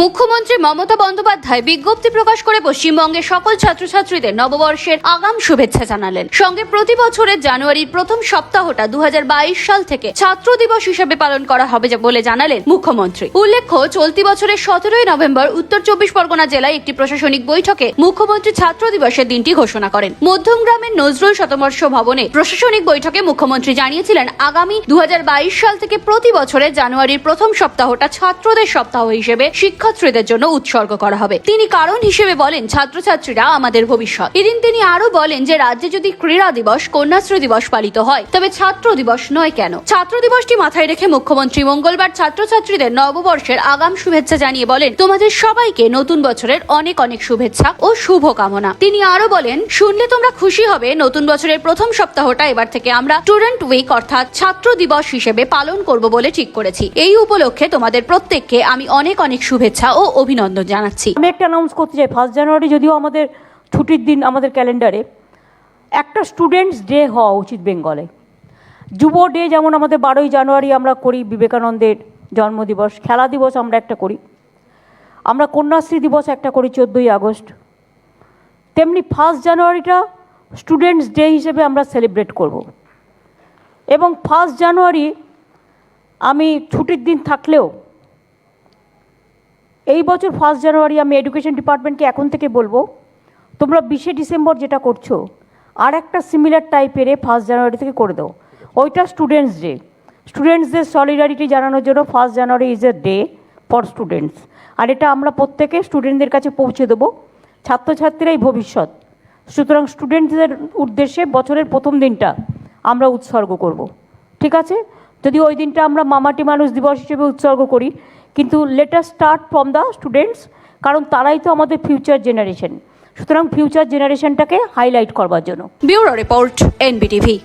মুখ্যমন্ত্রী মমতা বন্দ্যোপাধ্যায় বিজ্ঞপ্তি প্রকাশ করে পশ্চিমবঙ্গের সকল ছাত্রছাত্রীদের নববর্ষের আগাম শুভেচ্ছা জানালেন। সঙ্গে প্রতি বছরের জানুয়ারির প্রথম সপ্তাহটা দুহাজার বাইশ সাল থেকে ছাত্র দিবস হিসেবে পালন করা হবে বলে জানালেন মুখ্যমন্ত্রী। উল্লেখ্য, চলতি বছরের সতেরোই নভেম্বর উত্তর চব্বিশ পরগনা জেলায় একটি প্রশাসনিক বৈঠকে মুখ্যমন্ত্রী ছাত্র দিবসের দিনটি ঘোষণা করেন। মধ্যমগ্রামের নজরুল শতবর্ষ ভবনে প্রশাসনিক বৈঠকে মুখ্যমন্ত্রী জানিয়েছিলেন, আগামী দু হাজার বাইশ সাল থেকে প্রতি বছরের জানুয়ারির প্রথম সপ্তাহটা ছাত্রদের সপ্তাহ হিসেবে শিক্ষার্থীদের জন্য উৎসর্গ করা হবে। তিনি কারণ হিসেবে বলেন, ছাত্রছাত্রীরা আমাদের ভবিষ্যৎ। এদিন তিনি আরও বলেন যে, রাজ্যে যদি ক্রীড়া দিবস, কন্যাশ্রী দিবস পালিত হয়, তবে ছাত্র দিবস নয় কেন? ছাত্র দিবসটি মাথায় রেখে মুখ্যমন্ত্রী মঙ্গলবার ছাত্রছাত্রীদের নববর্ষের আগাম শুভেচ্ছা জানিয়ে বলেন, তোমাদের সবাইকে নতুন বছরের অনেক অনেক শুভেচ্ছা ও শুভ কামনা তিনি আরও বলেন, শুনলে তোমরা খুশি হবে। নতুন বছরের প্রথম সপ্তাহটা এবার থেকে আমরা স্টুডেন্ট উইক অর্থাৎ ছাত্র দিবস হিসেবে পালন করব বলে ঠিক করেছি। এই উপলক্ষে তোমাদের প্রত্যেককে আমি অনেক অনেক শুভেচ্ছা ও অভিনন্দন জানাচ্ছি। আমি একটা অ্যানাউন্স করতে চাই ফার্স্ট জানুয়ারি যদিও আমাদের ছুটির দিন আমাদের ক্যালেন্ডারে একটা স্টুডেন্টস ডে হওয়া উচিত বেঙ্গলে। যুব ডে যেমন আমাদের বারোই জানুয়ারি আমরা করি, বিবেকানন্দের জন্মদিবস, খেলা দিবস আমরা একটা করি। আমরা কন্যাশ্রী দিবস একটা করি চোদ্দোই আগস্ট। তেমনি ফার্স্ট জানুয়ারিটা স্টুডেন্টস ডে হিসেবে আমরা সেলিব্রেট করব। এবং ফার্স্ট জানুয়ারি আমি ছুটির দিন থাকলেও এই বছর ফার্স্ট জানুয়ারি আমি এডুকেশন ডিপার্টমেন্টকে এখন থেকে বলব, তোমরা বিশে ডিসেম্বর যেটা করছ, আর একটা সিমিলার টাইপের ফার্স্ট জানুয়ারি থেকে করে দাও। ওইটা স্টুডেন্টস ডে স্টুডেন্টসদের সলিডারিটি জানানোর জন্য first January is a day for students আর এটা আমরা প্রত্যেকে স্টুডেন্টদের কাছে পৌঁছে দেবো। ছাত্রছাত্রীরাই ভবিষ্যৎ। সুতরাং স্টুডেন্টদের উদ্দেশ্যে বছরের প্রথম দিনটা আমরা উৎসর্গ করব। ঠিক আছে? যদি ওই দিনটা আমরা মামাটি মানুষ দিবস হিসেবে উৎসর্গ করি কিন্তু later start from the students কারণ তারাই তো আমাদের ফিউচার জেনারেশন সুতরাং ফিউচার জেনারেশনটাকে হাইলাইট করবার জন্য। Bureau report, NBTV.